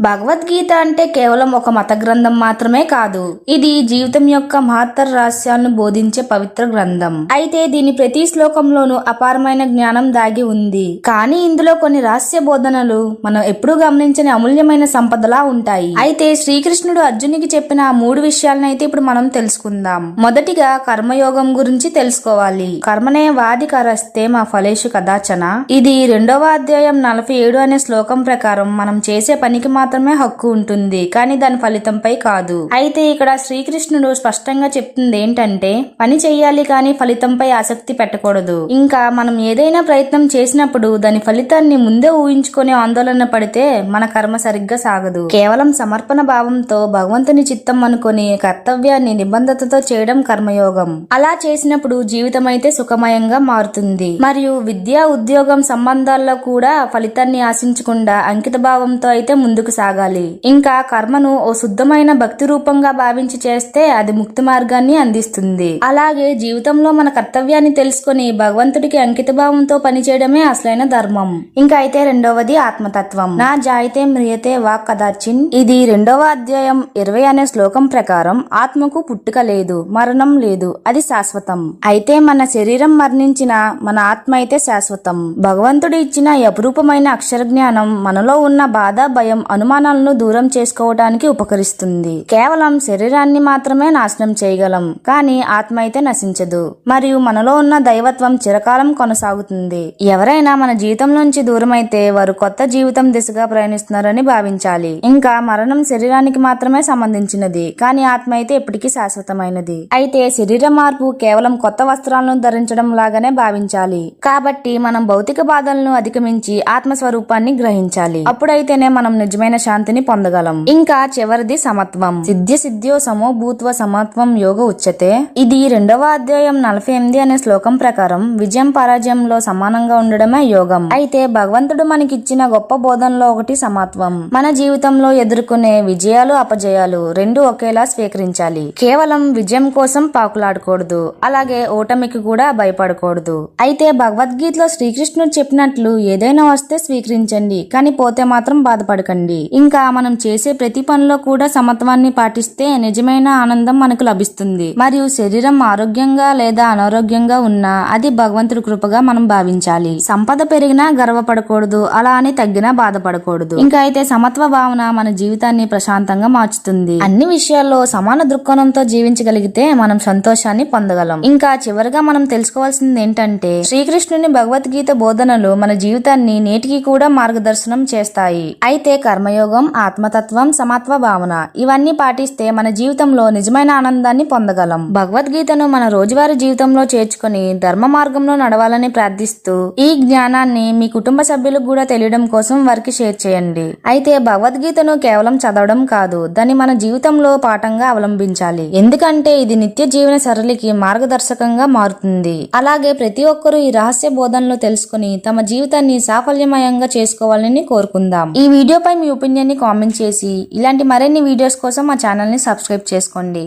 భగవద్గీత అంటే కేవలం ఒక మత గ్రంథం మాత్రమే కాదు. ఇది జీవితం యొక్క మహత్తర రహస్యాలను బోధించే పవిత్ర గ్రంథం. అయితే దీని ప్రతి శ్లోకంలోనూ అపారమైన జ్ఞానం దాగి ఉంది. కానీ ఇందులో కొన్ని రహస్య బోధనలు మనం ఎప్పుడూ గమనించని అమూల్యమైన సంపదలా ఉంటాయి. అయితే శ్రీకృష్ణుడు అర్జునికి చెప్పిన ఆ మూడు విషయాలను అయితే ఇప్పుడు మనం తెలుసుకుందాం. మొదటిగా కర్మయోగం గురించి తెలుసుకోవాలి. కర్మనే వాది కరస్తే మా ఫలేషు కదాచన. ఇది రెండవ అధ్యాయం నలభై ఏడు అనే శ్లోకం ప్రకారం మనం చేసే పనికి మాత్రమే హక్కు ఉంటుంది కానీ దాని ఫలితంపై కాదు. అయితే ఇక్కడ శ్రీకృష్ణుడు స్పష్టంగా చెప్తుంది ఏంటంటే పని చేయాలి కానీ ఫలితంపై ఆసక్తి పెట్టకూడదు. ఇంకా మనం ఏదైనా ప్రయత్నం చేసినప్పుడు దాని ఫలితాన్ని ముందే ఊహించుకునే ఆందోళన పడితే మన కర్మ సరిగ్గా సాగదు. కేవలం సమర్పణ భావంతో భగవంతుని చిత్తం అనుకొని కర్తవ్యాన్ని నిబంధతతో చేయడం కర్మయోగం. అలా చేసినప్పుడు జీవితం అయితే సుఖమయంగా మారుతుంది. మరియు విద్యా ఉద్యోగం సంబంధాల్లో కూడా ఫలితాన్ని ఆశించకుండా అంకిత భావంతో అయితే ముందుకు సాగాలి ఇంకా కర్మను ఓ శుద్ధమైన భక్తి రూపంగా భావించి చేస్తే అది ముక్తి మార్గాన్ని అందిస్తుంది. అలాగే జీవితంలో మన కర్తవ్యాన్ని తెలుసుకొని భగవంతుడికి అంకితభావంతో పనిచేయడమే అసలైన ధర్మం. ఇంకా అయితే రెండవది ఆత్మతత్వం. నా జాయితే మ్రియతే వాక్ కదార్చిన్. ఇది రెండవ అధ్యాయం ఇరవై అనే శ్లోకం ప్రకారం ఆత్మకు పుట్టుక లేదు మరణం లేదు అది శాశ్వతం. అయితే మన శరీరం మరణించిన మన ఆత్మ అయితే శాశ్వతం. భగవంతుడు ఇచ్చిన అపురూపమైన అక్షర జ్ఞానం మనలో ఉన్న బాధ భయం అను అనుమానాలను దూరం చేసుకోవడానికి ఉపకరిస్తుంది. కేవలం శరీరాన్ని మాత్రమే నాశనం చేయగలం కానీ ఆత్మ అయితే నశించదు. మరియు మనలో ఉన్న దైవత్వం చిరకాలం కొనసాగుతుంది. ఎవరైనా మన జీవితం నుంచి దూరమైతే వారు కొత్త జీవితం దిశగా ప్రయాణిస్తున్నారని భావించాలి. ఇంకా మరణం శరీరానికి మాత్రమే సంబంధించినది కానీ ఆత్మ అయితే ఎప్పటికీ శాశ్వతమైనది. అయితే శరీర మార్పు కేవలం కొత్త వస్త్రాలను ధరించడం లాగానే భావించాలి. కాబట్టి మనం భౌతిక బాధలను అధిగమించి ఆత్మ స్వరూపాన్ని గ్రహించాలి. అప్పుడైతేనే మనం నిజమైన శాంతిని పొందగలం. ఇంకా చివరిది సమత్వం. సిద్ధ్య సిద్ధ్యో సమో భూత్వ సమత్వం యోగ ఉచ్యతే. ఇది రెండవ అధ్యాయం నలభై ఎనిమిది అనే శ్లోకం ప్రకారం విజయం పరాజయంలో సమానంగా ఉండడమే యోగం. అయితే భగవంతుడు మనకిచ్చిన గొప్ప బోధనలో ఒకటి సమత్వం. మన జీవితంలో ఎదుర్కొనే విజయాలు అపజయాలు రెండు ఒకేలా స్వీకరించాలి. కేవలం విజయం కోసం పాకులాడకూడదు. అలాగే ఓటమికి కూడా భయపడకూడదు. అయితే భగవద్గీతలో శ్రీకృష్ణుడు చెప్పినట్లు ఏదైనా వస్తే స్వీకరించండి. కానీ పోతే మాత్రం బాధపడకండి. ఇంకా మనం చేసే ప్రతి పనిలో కూడా సమత్వాన్ని పాటిస్తే నిజమైన ఆనందం మనకు లభిస్తుంది. మరియు శరీరం ఆరోగ్యంగా లేదా అనారోగ్యంగా ఉన్నా అది భగవంతుడి కృపగా మనం భావించాలి. సంపద పెరిగినా గర్వపడకూడదు అలా అని తగ్గినా బాధపడకూడదు. ఇంకా అయితే సమత్వ భావన మన జీవితాన్ని ప్రశాంతంగా మార్చుతుంది. అన్ని విషయాల్లో సమాన దృక్కోణంతో జీవించగలిగితే మనం సంతోషాన్ని పొందగలం. ఇంకా చివరిగా మనం తెలుసుకోవాల్సింది ఏంటంటే శ్రీకృష్ణుని భగవద్గీత బోధనలు మన జీవితాన్ని నేటికి కూడా మార్గదర్శనం చేస్తాయి. అయితే కర్మ కర్మయోగం ఆత్మతత్వం సమత్వ భావన ఇవన్నీ పాటిస్తే మన జీవితంలో నిజమైన ఆనందాన్ని పొందగలం. భగవద్గీతను మన రోజువారీ జీవితంలో చేర్చుకొని ధర్మ మార్గంలో నడవాలని ప్రార్థిస్తూ ఈ జ్ఞానాన్ని మీ కుటుంబ సభ్యులకు కూడా తెలియడం కోసం వారికి షేర్ చేయండి. అయితే భగవద్గీతను కేవలం చదవడం కాదు దాన్ని మన జీవితంలో పాఠంగా అవలంబించాలి. ఎందుకంటే ఇది నిత్య జీవన సరళికి మార్గదర్శకంగా మారుతుంది. అలాగే ప్రతి ఒక్కరూ ఈ రహస్య బోధనలు తెలుసుకుని తమ జీవితాన్ని సాఫల్యమయంగా చేసుకోవాలని కోరుకుందాం. ఈ వీడియోపై మీ ఒపీనియన్ని కామెంట్ చేసి ఇలాంటి మరిన్ని వీడియోస్ కోసం మా ఛానల్ని సబ్స్క్రైబ్ చేసుకోండి.